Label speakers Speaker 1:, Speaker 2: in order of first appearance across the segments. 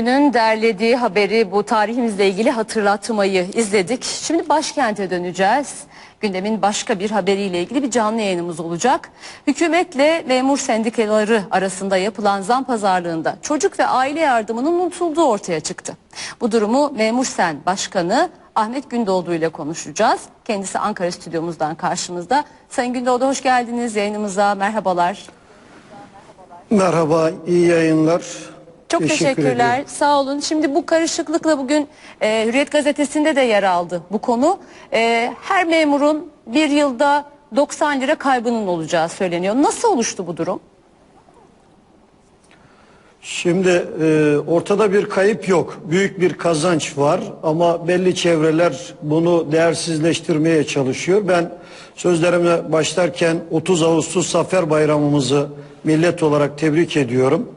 Speaker 1: Günün derlediği haberi bu tarihimizle ilgili hatırlatmayı izledik. Şimdi başkente döneceğiz. Gündemin başka bir haberiyle ilgili bir canlı yayınımız olacak. Hükümetle memur sendikaları arasında yapılan zam pazarlığında çocuk ve aile yardımının unutulduğu ortaya çıktı. Bu durumu Memur Sen Başkanı Ahmet Gündoğdu ile konuşacağız. Kendisi Ankara stüdyomuzdan karşımızda. Sayın Gündoğdu hoş geldiniz yayınımıza. Merhabalar.
Speaker 2: Merhaba, iyi yayınlar.
Speaker 1: Çok
Speaker 2: Teşekkür
Speaker 1: teşekkürler.
Speaker 2: ederim.
Speaker 1: Sağ olun. Şimdi bu karışıklıkla bugün e, Hürriyet Gazetesi'nde de yer aldı bu konu. E, her memurun bir yılda 90 lira kaybının olacağı söyleniyor. Nasıl oluştu bu durum?
Speaker 2: Şimdi e, ortada bir kayıp yok. Büyük bir kazanç var ama belli çevreler bunu değersizleştirmeye çalışıyor. Ben sözlerime başlarken 30 Ağustos Zafer Bayramımızı millet olarak tebrik ediyorum.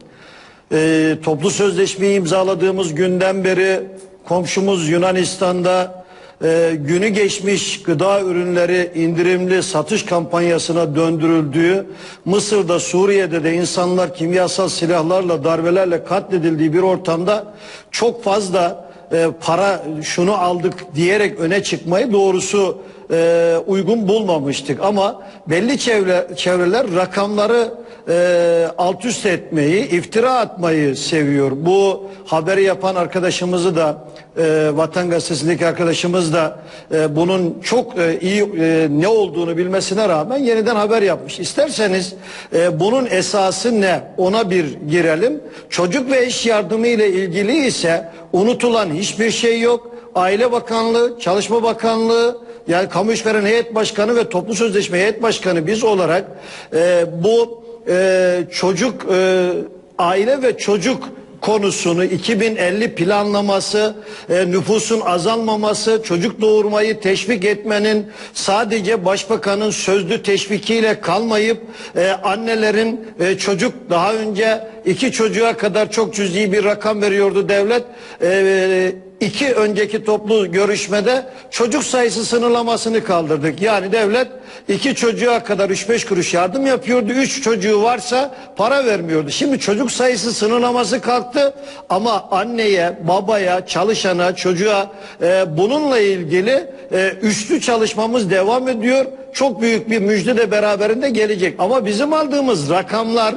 Speaker 2: E, toplu sözleşmeyi imzaladığımız günden beri komşumuz Yunanistan'da e, günü geçmiş gıda ürünleri indirimli satış kampanyasına döndürüldüğü, Mısır'da Suriye'de de insanlar kimyasal silahlarla darbelerle katledildiği bir ortamda çok fazla e, para şunu aldık diyerek öne çıkmayı doğrusu e, uygun bulmamıştık. Ama belli çevre, çevreler rakamları e, alt üst etmeyi, iftira atmayı seviyor. Bu haberi yapan arkadaşımızı da e, Vatan Gazetesi'ndeki arkadaşımız da e, bunun çok e, iyi e, ne olduğunu bilmesine rağmen yeniden haber yapmış. İsterseniz e, bunun esası ne ona bir girelim. Çocuk ve iş yardımı ile ilgili ise unutulan hiçbir şey yok. Aile Bakanlığı, Çalışma Bakanlığı, yani Kamu İşveren Heyet Başkanı ve Toplu Sözleşme Heyet Başkanı biz olarak e, bu e, çocuk e, aile ve çocuk konusunu 2050 planlaması, e, nüfusun azalmaması, çocuk doğurmayı teşvik etmenin sadece başbakanın sözlü teşvikiyle kalmayıp e, annelerin e, çocuk daha önce iki çocuğa kadar çok cüzi bir rakam veriyordu devlet. E, iki önceki toplu görüşmede çocuk sayısı sınırlamasını kaldırdık. Yani devlet iki çocuğa kadar 3-5 kuruş yardım yapıyordu. Üç çocuğu varsa para vermiyordu. Şimdi çocuk sayısı sınırlaması kalktı ama anneye, babaya, çalışana, çocuğa e, bununla ilgili e, üçlü çalışmamız devam ediyor. Çok büyük bir müjde de beraberinde gelecek. Ama bizim aldığımız rakamlar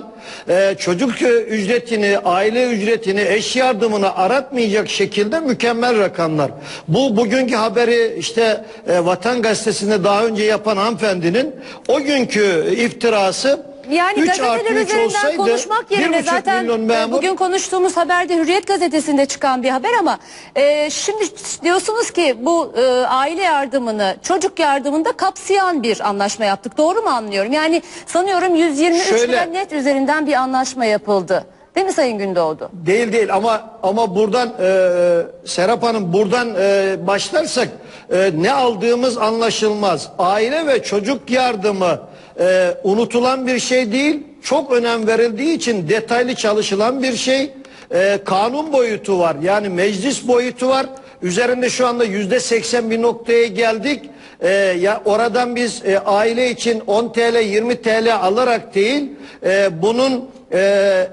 Speaker 2: e, çocuk ücretini, aile ücretini, eş yardımını aratmayacak şekilde mükemmel rakamlar. Bu bugünkü haberi işte e, Vatan Gazetesi'nde daha önce yapan hanımefendinin o günkü iftirası
Speaker 1: Yani
Speaker 2: 3
Speaker 1: gazeteler
Speaker 2: artı 3
Speaker 1: üzerinden
Speaker 2: olsaydı
Speaker 1: konuşmak yerine
Speaker 2: 1,5
Speaker 1: zaten
Speaker 2: milyon memur
Speaker 1: bugün konuştuğumuz haberde Hürriyet Gazetesi'nde çıkan bir haber ama e, şimdi diyorsunuz ki bu e, aile yardımını çocuk yardımını da kapsayan bir anlaşma yaptık. Doğru mu anlıyorum? Yani sanıyorum 123
Speaker 2: Şöyle-
Speaker 1: lira net üzerinden bir anlaşma yapıldı. Değil mi Sayın Gündoğdu?
Speaker 2: Değil değil ama ama buradan e, Serap Hanım buradan e, başlarsak e, ne aldığımız anlaşılmaz. Aile ve çocuk yardımı e, unutulan bir şey değil. Çok önem verildiği için detaylı çalışılan bir şey. E, kanun boyutu var. Yani meclis boyutu var. Üzerinde şu anda yüzde seksen bir noktaya geldik. E, ya oradan biz e, aile için 10 TL 20 TL alarak değil e, bunun e,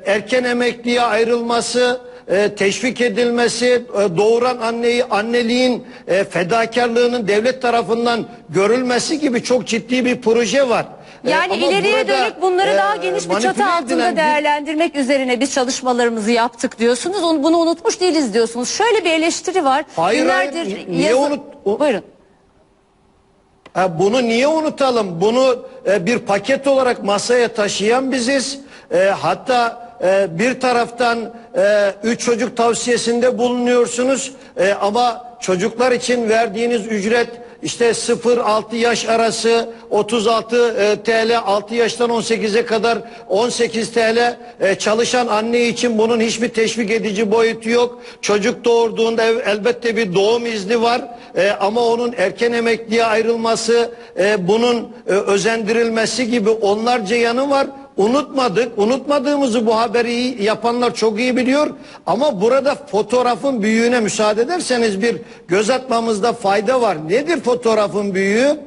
Speaker 2: erken emekliye ayrılması, e, teşvik edilmesi, e, doğuran anneyi anneliğin e, fedakarlığının devlet tarafından görülmesi gibi çok ciddi bir proje var. E,
Speaker 1: Yani
Speaker 2: ama
Speaker 1: ileriye
Speaker 2: burada,
Speaker 1: dönük bunları
Speaker 2: e,
Speaker 1: daha geniş bir çatı altında
Speaker 2: edilen bir-
Speaker 1: değerlendirmek üzerine biz çalışmalarımızı yaptık diyorsunuz. Onu, bunu unutmuş değiliz diyorsunuz. Şöyle bir eleştiri var.
Speaker 2: Hayır, hayır.
Speaker 1: Günlerdir
Speaker 2: Ni- niye
Speaker 1: yazı-
Speaker 2: unut- o-
Speaker 1: Buyurun.
Speaker 2: Ha, bunu niye unutalım? Bunu e, bir paket olarak masaya taşıyan biziz. E, hatta e, bir taraftan e, üç çocuk tavsiyesinde bulunuyorsunuz E, ama çocuklar için verdiğiniz ücret işte 0-6 yaş arası 36 e, TL 6 yaştan 18'e kadar 18 TL e, çalışan anne için bunun hiçbir teşvik edici boyutu yok. Çocuk doğurduğunda elbette bir doğum izni var E, ama onun erken emekliye ayrılması e, bunun e, özendirilmesi gibi onlarca yanı var. Unutmadık. Unutmadığımızı bu haberi yapanlar çok iyi biliyor. Ama burada fotoğrafın büyüğüne müsaade ederseniz bir göz atmamızda fayda var. Nedir fotoğrafın büyüğü?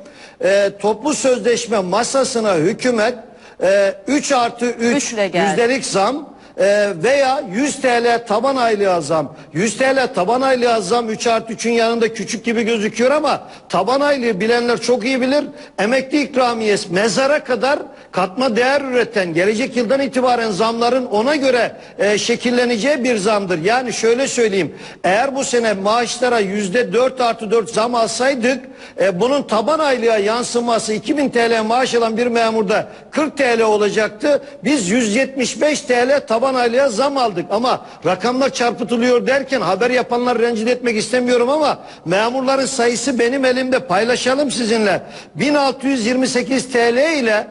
Speaker 2: Ee, toplu sözleşme masasına hükümet e, 3 artı 3
Speaker 1: Üçle geldi.
Speaker 2: yüzdelik zam e, veya 100 TL taban aylığa zam. 100 TL taban aylığa zam 3 artı 3'ün yanında küçük gibi gözüküyor ama taban aylığı bilenler çok iyi bilir. Emekli ikramiyesi mezara kadar katma değer üreten gelecek yıldan itibaren zamların ona göre e, şekilleneceği bir zamdır. Yani şöyle söyleyeyim eğer bu sene maaşlara yüzde 4 artı 4 zam alsaydık e, bunun taban aylığa yansıması 2000 TL maaş alan bir memurda 40 TL olacaktı. Biz 175 TL taban aylığa zam aldık ama rakamlar çarpıtılıyor derken haber yapanlar rencide etmek istemiyorum ama memurların sayısı benim elimde paylaşalım sizinle. 1628 TL ile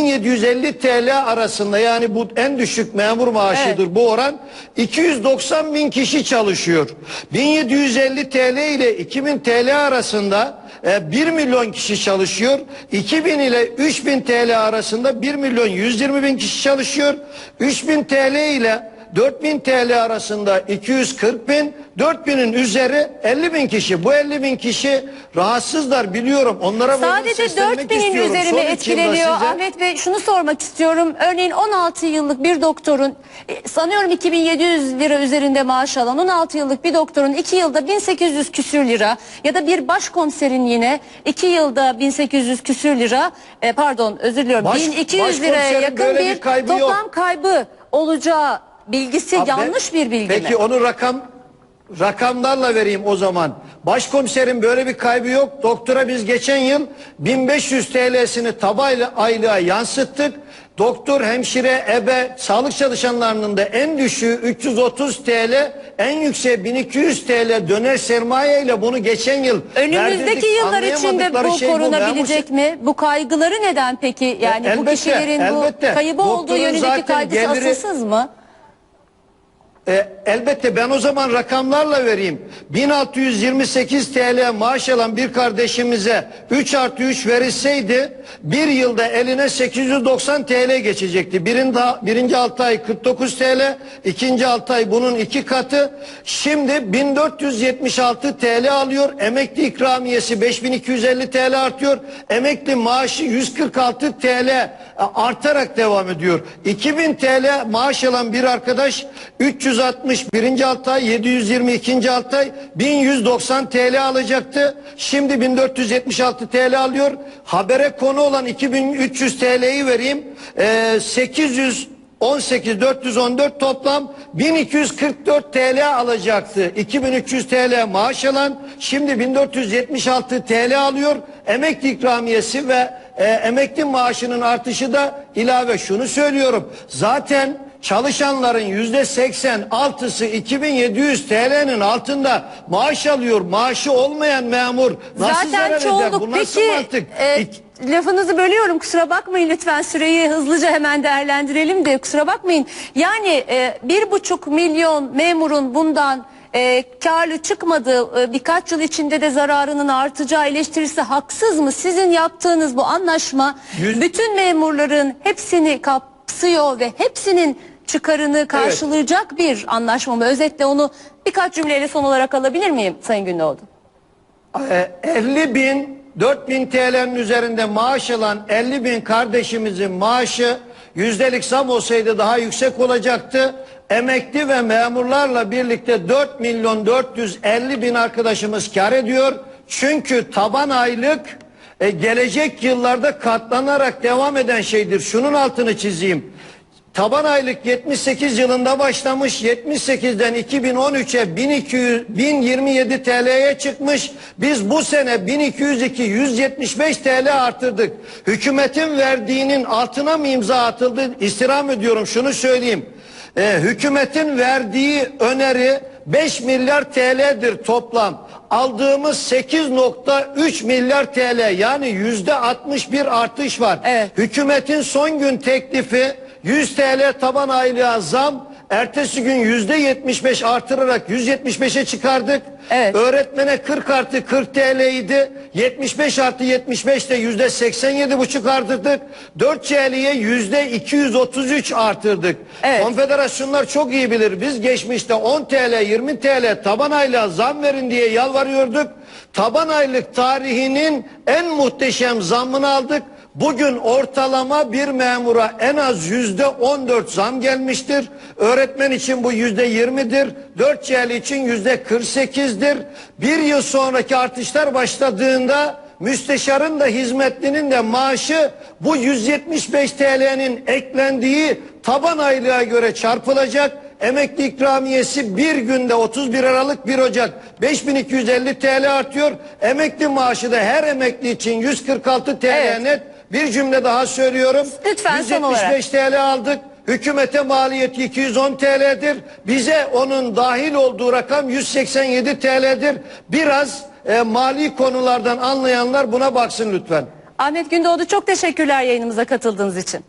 Speaker 2: 1750 TL arasında yani bu en düşük memur maaşıdır bu oran 290 bin kişi çalışıyor. 1750 TL ile 2000 TL arasında e, 1 milyon kişi çalışıyor. 2000 ile 3000 TL arasında 1 milyon 120 bin kişi çalışıyor. 3000 TL ile 4000 TL arasında 240 bin, 4000'in üzeri 50 bin kişi. Bu 50 bin kişi rahatsızlar biliyorum. Onlara
Speaker 1: Sadece
Speaker 2: seslenmek
Speaker 1: 4000'in
Speaker 2: istiyorum.
Speaker 1: üzeri mi etkileniyor?
Speaker 2: size-
Speaker 1: Ahmet Bey şunu sormak istiyorum. Örneğin 16 yıllık bir doktorun e, sanıyorum 2700 lira üzerinde maaş alan 16 yıllık bir doktorun 2 yılda 1800 küsür lira ya da bir başkomiserin yine 2 yılda 1800 küsür lira e, pardon özür diliyorum
Speaker 2: Baş-
Speaker 1: 1200 liraya yakın bir,
Speaker 2: bir kaybı
Speaker 1: toplam
Speaker 2: yok.
Speaker 1: kaybı olacağı bilgisi
Speaker 2: Abi,
Speaker 1: yanlış bir bilgi
Speaker 2: Peki
Speaker 1: mi?
Speaker 2: onu rakam rakamlarla vereyim o zaman. Başkomiserin böyle bir kaybı yok. Doktora biz geçen yıl 1500 TL'sini tabayla aylığa yansıttık. Doktor, hemşire, ebe, sağlık çalışanlarının da en düşüğü 330 TL, en yüksek 1200 TL döner sermaye ile bunu geçen yıl
Speaker 1: Önümüzdeki yıllar içinde bu
Speaker 2: şey
Speaker 1: korunabilecek mi? Bu kaygıları neden peki? Yani bu
Speaker 2: elbette,
Speaker 1: kişilerin
Speaker 2: elbette.
Speaker 1: bu kaybı olduğu
Speaker 2: Doktorun
Speaker 1: yönündeki
Speaker 2: zaten
Speaker 1: kaygısı
Speaker 2: geliri-
Speaker 1: asılsız mı?
Speaker 2: E, elbette ben o zaman rakamlarla vereyim. 1628 TL maaş alan bir kardeşimize 3 artı 3 verilseydi bir yılda eline 890 TL geçecekti. Birinci, birinci 6 ay 49 TL, ikinci 6 ay bunun iki katı. Şimdi 1476 TL alıyor. Emekli ikramiyesi 5250 TL artıyor. Emekli maaşı 146 TL e, artarak devam ediyor. 2000 TL maaş alan bir arkadaş 300 761. Altay, 722. Altay 1190 TL alacaktı. Şimdi 1476 TL alıyor. Habere konu olan 2300 TL'yi vereyim. Ee, 800 18 414 toplam 1244 TL alacaktı. 2300 TL maaş alan şimdi 1476 TL alıyor. Emekli ikramiyesi ve e, emekli maaşının artışı da ilave şunu söylüyorum. Zaten çalışanların yüzde 86'sı 2700 TL'nin altında maaş alıyor. Maaşı olmayan memur nasıl zarar
Speaker 1: Zaten
Speaker 2: eder?
Speaker 1: çoğunluk
Speaker 2: Bu nasıl
Speaker 1: peki
Speaker 2: mantık?
Speaker 1: e,
Speaker 2: İk-
Speaker 1: lafınızı bölüyorum kusura bakmayın lütfen süreyi hızlıca hemen değerlendirelim de kusura bakmayın. Yani e, bir buçuk milyon memurun bundan e, karlı çıkmadığı e, birkaç yıl içinde de zararının artacağı eleştirisi haksız mı? Sizin yaptığınız bu anlaşma
Speaker 2: Yüz-
Speaker 1: bütün memurların hepsini kapsıyor ve hepsinin çıkarını karşılayacak bir anlaşma mı? Özetle onu birkaç cümleyle son olarak alabilir miyim Sayın Gündoğdu?
Speaker 2: E, 50 bin 4 bin TL'nin üzerinde maaş alan 50 bin kardeşimizin maaşı yüzdelik zam olsaydı daha yüksek olacaktı. Emekli ve memurlarla birlikte 4 milyon 450 bin arkadaşımız kar ediyor. Çünkü taban aylık e, gelecek yıllarda katlanarak devam eden şeydir. Şunun altını çizeyim. Taban aylık 78 yılında başlamış 78'den 2013'e 1200 1027 TL'ye çıkmış. Biz bu sene 1202 175 TL arttırdık. Hükümetin verdiğinin altına mı imza atıldı? İstirham ediyorum şunu söyleyeyim. Ee, hükümetin verdiği öneri 5 milyar TL'dir toplam. Aldığımız 8.3 milyar TL yani yüzde 61 artış var.
Speaker 1: Evet.
Speaker 2: Hükümetin son gün teklifi 100 TL taban aylığa zam. Ertesi gün yüzde 75 artırarak 175'e çıkardık.
Speaker 1: Evet.
Speaker 2: Öğretmene 40 artı 40 TL idi. 75 artı 75 de yüzde 87 buçuk artırdık. 4 CL'ye yüzde 233 artırdık.
Speaker 1: Evet.
Speaker 2: Konfederasyonlar çok iyi bilir. Biz geçmişte 10 TL 20 TL taban aylığa zam verin diye yalvarıyorduk. Taban aylık tarihinin en muhteşem zammını aldık. Bugün ortalama bir memura en az yüzde 14 zam gelmiştir. Öğretmen için bu yüzde 20'dir. 4 CL için yüzde 48'dir. Bir yıl sonraki artışlar başladığında müsteşarın da hizmetlinin de maaşı bu 175 TL'nin eklendiği taban aylığa göre çarpılacak. Emekli ikramiyesi bir günde 31 Aralık 1 Ocak 5250 TL artıyor. Emekli maaşı da her emekli için 146 TL
Speaker 1: Evet.
Speaker 2: net. Bir cümle daha söylüyorum.
Speaker 1: Lütfen son olarak.
Speaker 2: 175 TL aldık. Hükümete maliyeti 210 TL'dir. Bize onun dahil olduğu rakam 187 TL'dir. Biraz e, mali konulardan anlayanlar buna baksın lütfen.
Speaker 1: Ahmet Gündoğdu çok teşekkürler yayınımıza katıldığınız için.